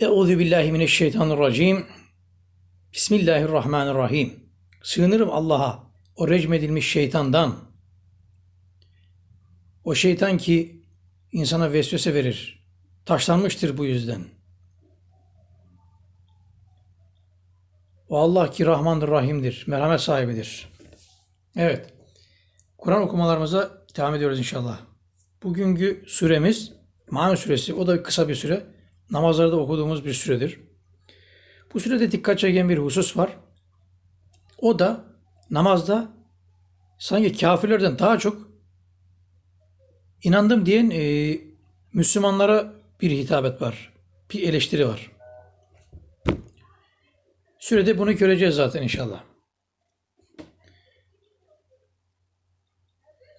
Euzu billahi mineşşeytanirracim. Bismillahirrahmanirrahim. Sığınırım Allah'a, o recmedilmiş şeytandan. O şeytan ki insana vesvese verir. Taşlanmıştır bu yüzden. O Allah ki Rahmandır, Rahim'dir, merhamet sahibidir. Evet. Kur'an okumalarımıza devam ediyoruz inşallah. Bugünkü süremiz Maun suresi. O da kısa bir süre. Namazlarda okuduğumuz bir süredir. Bu sürede dikkat çeken bir husus var. O da namazda sanki kafirlerden daha çok inandım diyen e, Müslümanlara bir hitabet var. Bir eleştiri var. Sürede bunu göreceğiz zaten inşallah.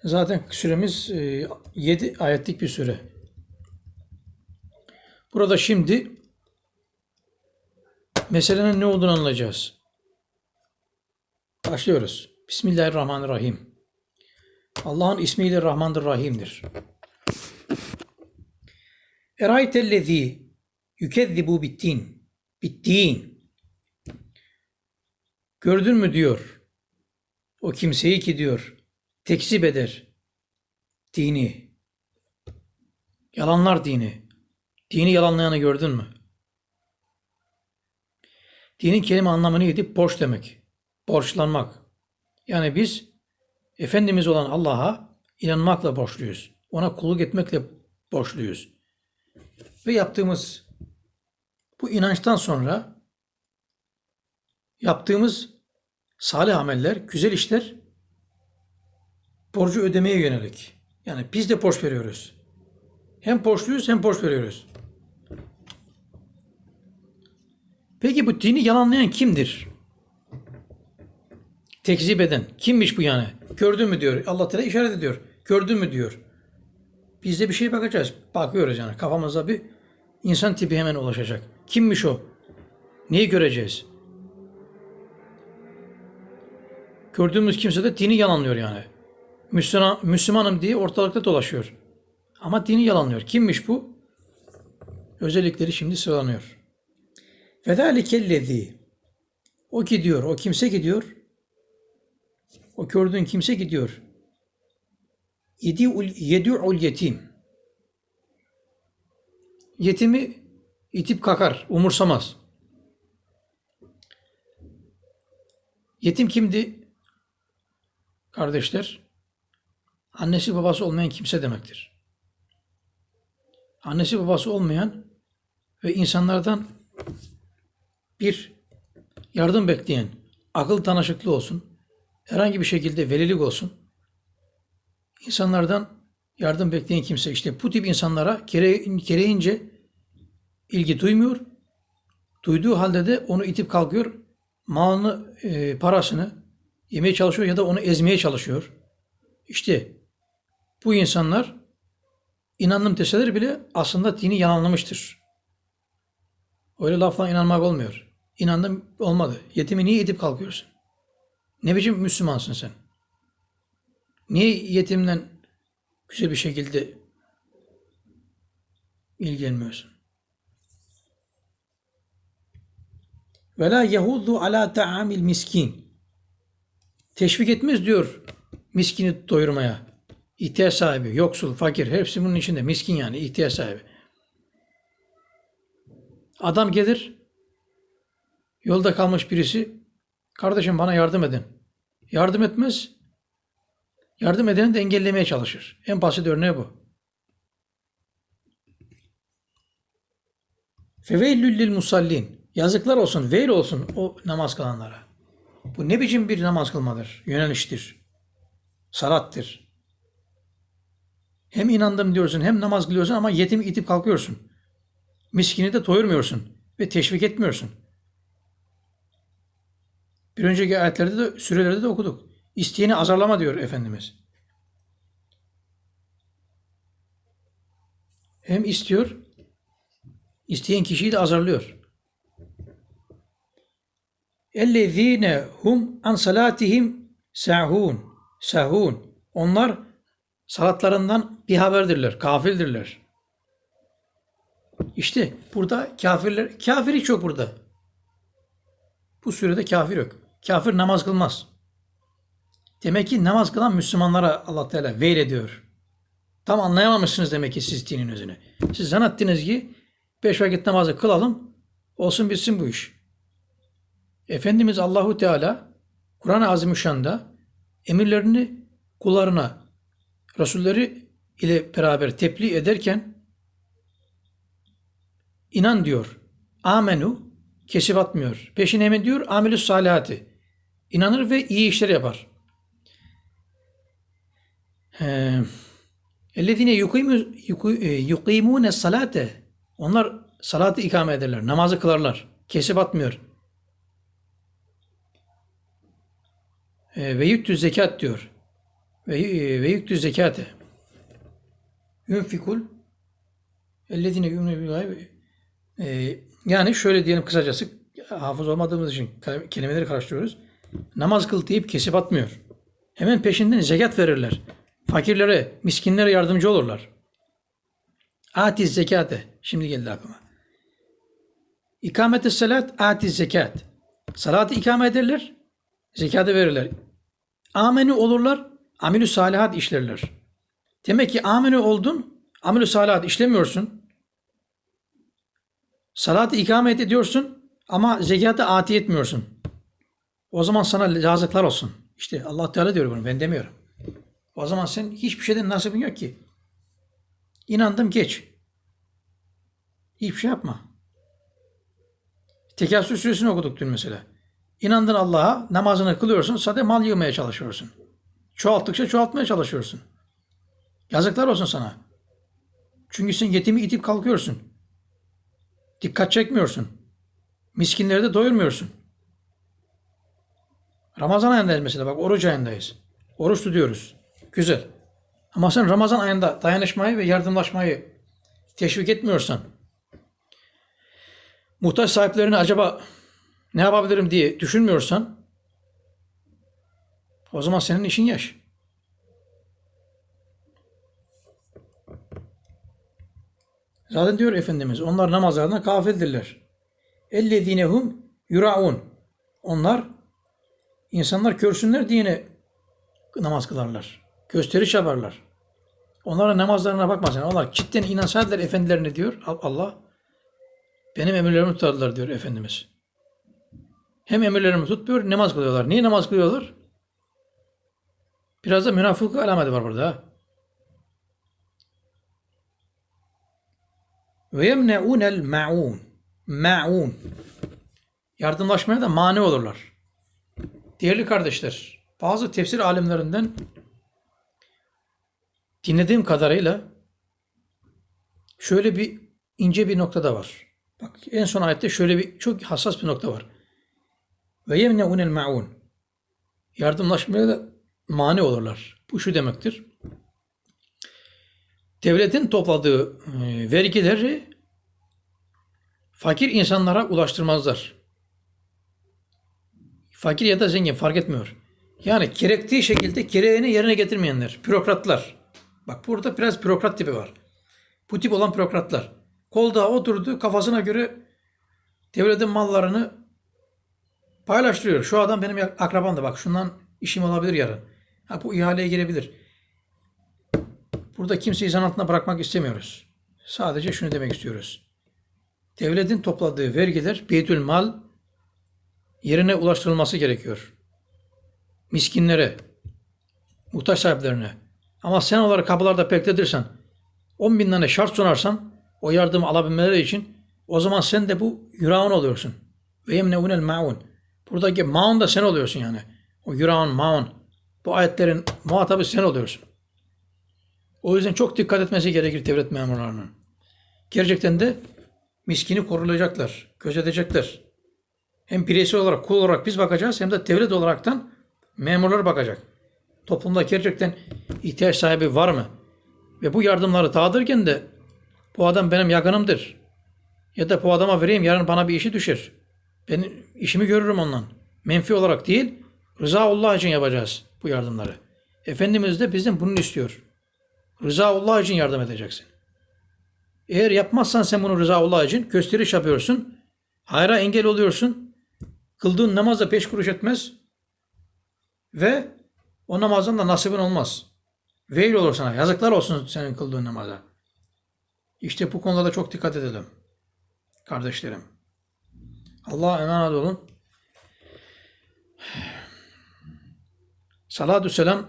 Zaten süremiz 7 ayetlik bir süre. Burada şimdi meselenin ne olduğunu anlayacağız. Başlıyoruz. Bismillahirrahmanirrahim. Allah'ın ismiyle Rahmandır Rahim'dir. Eraytellezî yükezzibu bittin. Bittin. Gördün mü diyor. O kimseyi ki diyor tekzip eder dini. Yalanlar dini. Dini yalanlayanı gördün mü? Dinin kelime anlamı neydi? Borç demek. Borçlanmak. Yani biz Efendimiz olan Allah'a inanmakla borçluyuz. Ona kulluk etmekle borçluyuz. Ve yaptığımız bu inançtan sonra yaptığımız salih ameller, güzel işler borcu ödemeye yönelik. Yani biz de borç veriyoruz. Hem borçluyuz hem borç veriyoruz. Peki bu dini yalanlayan kimdir? Tekzip eden. Kimmiş bu yani? Gördün mü diyor. Allah Teala işaret ediyor. Gördün mü diyor. Biz de bir şey bakacağız. Bakıyoruz yani. Kafamıza bir insan tipi hemen ulaşacak. Kimmiş o? Neyi göreceğiz? Gördüğümüz kimse de dini yalanlıyor yani. Müslüman, Müslümanım diye ortalıkta dolaşıyor. Ama dini yalanlıyor. Kimmiş bu? Özellikleri şimdi sıralanıyor. Fedâlikellezî O gidiyor, o kimse gidiyor. O gördüğün kimse gidiyor. Yedi'ul yetim. Yetimi itip kakar, umursamaz. Yetim kimdi? Kardeşler, annesi babası olmayan kimse demektir. Annesi babası olmayan ve insanlardan bir yardım bekleyen, akıl tanışıklı olsun, herhangi bir şekilde velilik olsun, insanlardan yardım bekleyen kimse işte bu tip insanlara gere gereğince ilgi duymuyor. Duyduğu halde de onu itip kalkıyor. Malını, e, parasını yemeye çalışıyor ya da onu ezmeye çalışıyor. İşte bu insanlar inandım deseler bile aslında dini yalanlamıştır. Öyle lafla inanmak olmuyor. İnandım olmadı. Yetimi niye edip kalkıyorsun? Ne biçim Müslümansın sen? Niye yetimden güzel bir şekilde ilgilenmiyorsun? Ve la yehuddu ala ta'amil miskin. Teşvik etmez diyor miskini doyurmaya. İhtiyaç sahibi, yoksul, fakir hepsi bunun içinde. Miskin yani ihtiyaç sahibi. Adam gelir, yolda kalmış birisi, kardeşim bana yardım edin. Yardım etmez, yardım edeni de engellemeye çalışır. En basit örneği bu. Feveillül lil musallin. Yazıklar olsun, veil olsun o namaz kılanlara. Bu ne biçim bir namaz kılmadır, yöneliştir, salattır. Hem inandım diyorsun hem namaz kılıyorsun ama yetimi itip kalkıyorsun. Miskini de doyurmuyorsun ve teşvik etmiyorsun. Bir önceki ayetlerde de sürelerde de okuduk. İsteyeni azarlama diyor Efendimiz. Hem istiyor, isteyen kişiyi de azarlıyor. Ellezine hum an salatihim sahun. Sahun. Onlar salatlarından bir haberdirler, kafildirler. İşte burada kafirler, kafiri çok burada. Bu sürede kafir yok. Kafir namaz kılmaz. Demek ki namaz kılan Müslümanlara Allah Teala veil ediyor. Tam anlayamamışsınız demek ki siz dinin özünü. Siz zannettiniz ki beş vakit namazı kılalım, olsun bitsin bu iş. Efendimiz Allahu Teala Kur'an-ı Azimüşşan'da emirlerini kullarına, Resulleri ile beraber tebliğ ederken inan diyor. Amenu kesip atmıyor. Peşine mi diyor? Amelü salihati. İnanır ve iyi işler yapar. Ellezine yukimune salate. Onlar salatı ikame ederler. Namazı kılarlar. Kesip atmıyor. E, ve yüktü zekat diyor. Ve, ve yüktü zekate. Yunfikul ellezine yu'minu bil gaybi. E, yani şöyle diyelim kısacası hafız olmadığımız için kelimeleri karıştırıyoruz. Namaz kıl deyip kesip atmıyor. Hemen peşinden zekat verirler. Fakirlere, miskinlere yardımcı olurlar. Atiz zekate. Şimdi geldi aklıma. İkamete salat, atiz zekat. Salatı ikame ederler, zekatı verirler. Ameni olurlar, amelü salihat işlerler. Demek ki ameni oldun, amelü salihat işlemiyorsun. Salatı ikamet ediyorsun ama zekatı ati etmiyorsun. O zaman sana yazıklar olsun. İşte Allah Teala diyor bunu, ben demiyorum. O zaman sen hiçbir şeyden nasibin yok ki. İnandım geç. Hiçbir şey yapma. Tekasür suresini okuduk dün mesela. İnandın Allah'a, namazını kılıyorsun, sadece mal yığmaya çalışıyorsun. Çoğalttıkça çoğaltmaya çalışıyorsun. Yazıklar olsun sana. Çünkü sen yetimi itip kalkıyorsun. Dikkat çekmiyorsun. Miskinleri de doyurmuyorsun. Ramazan ayındayız mesela bak oruç ayındayız. Oruç tutuyoruz. Güzel. Ama sen Ramazan ayında dayanışmayı ve yardımlaşmayı teşvik etmiyorsan, muhtaç sahiplerini acaba ne yapabilirim diye düşünmüyorsan, o zaman senin işin yaş. Zaten diyor Efendimiz, onlar namazlarından gafildirler. Ellezinehum yuraun. Onlar insanlar görsünler diye namaz kılarlar. Gösteriş yaparlar. Onlara namazlarına bakmasın. Onlar cidden inansadılar efendilerine diyor Allah. Benim emirlerimi tutarlar diyor Efendimiz. Hem emirlerimi tutmuyor, namaz kılıyorlar. Niye namaz kılıyorlar? Biraz da münafıklık alameti var burada. Ve yemne'unel ma'un. Ma'un. Yardımlaşmaya da mani olurlar. Değerli kardeşler, bazı tefsir alimlerinden dinlediğim kadarıyla şöyle bir ince bir nokta da var. Bak en son ayette şöyle bir çok hassas bir nokta var. Ve yemne'unel ma'un. Yardımlaşmaya da mani olurlar. Bu şu demektir. Devletin topladığı e, vergileri fakir insanlara ulaştırmazlar. Fakir ya da zengin fark etmiyor. Yani gerektiği şekilde gereğini yerine getirmeyenler, bürokratlar. Bak burada biraz bürokrat tipi var. Bu tip olan bürokratlar. Kolda oturdu kafasına göre devletin mallarını paylaştırıyor. Şu adam benim akrabam da bak şundan işim olabilir yarın. Ha, bu ihaleye girebilir. Burada kimseyi zan altında bırakmak istemiyoruz. Sadece şunu demek istiyoruz. Devletin topladığı vergiler beytül mal yerine ulaştırılması gerekiyor. Miskinlere, muhtaç sahiplerine. Ama sen olarak kapılarda bekletirsen, 10 bin tane şart sunarsan o yardımı alabilmeleri için o zaman sen de bu yurağın oluyorsun. Ve yemneunel maun. Buradaki maun da sen oluyorsun yani. O yurağın maun. Bu ayetlerin muhatabı sen oluyorsun. O yüzden çok dikkat etmesi gerekir devlet memurlarının. Gerçekten de miskini koruyacaklar, gözetecekler. Hem bireysel olarak, kul olarak biz bakacağız hem de devlet olaraktan memurlar bakacak. Toplumda gerçekten ihtiyaç sahibi var mı? Ve bu yardımları dağıtırken de bu adam benim yakınımdır. Ya da bu adama vereyim yarın bana bir işi düşer. Ben işimi görürüm ondan. Menfi olarak değil, rıza Allah için yapacağız bu yardımları. Efendimiz de bizden bunu istiyor. Rıza Allah için yardım edeceksin. Eğer yapmazsan sen bunu rıza Allah için gösteriş yapıyorsun. Hayra engel oluyorsun. Kıldığın namaz da peş kuruş etmez. Ve o namazdan da nasibin olmaz. Veil olur sana. Yazıklar olsun senin kıldığın namaza. İşte bu konuda çok dikkat edelim. Kardeşlerim. Allah'a emanet olun. Salatü selam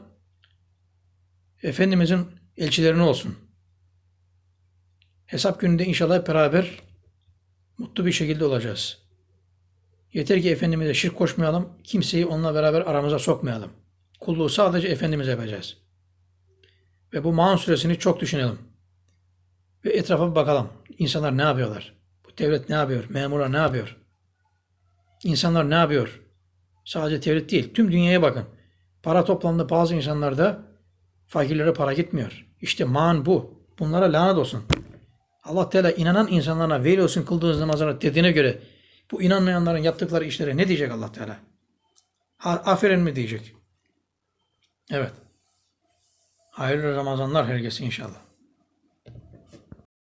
Efendimizin elçilerine olsun. Hesap gününde inşallah beraber mutlu bir şekilde olacağız. Yeter ki Efendimiz'e şirk koşmayalım, kimseyi onunla beraber aramıza sokmayalım. Kulluğu sadece Efendimiz'e yapacağız. Ve bu Maun suresini çok düşünelim. Ve etrafa bir bakalım. İnsanlar ne yapıyorlar? Bu devlet ne yapıyor? Memurlar ne yapıyor? İnsanlar ne yapıyor? Sadece devlet değil, tüm dünyaya bakın. Para toplamında bazı insanlarda fakirlere para gitmiyor. İşte man bu. Bunlara lanet olsun. Allah Teala inanan insanlara veli kıldığınız namazlara dediğine göre bu inanmayanların yaptıkları işlere ne diyecek Allah Teala? Aferin mi diyecek? Evet. Hayırlı Ramazanlar herkese inşallah.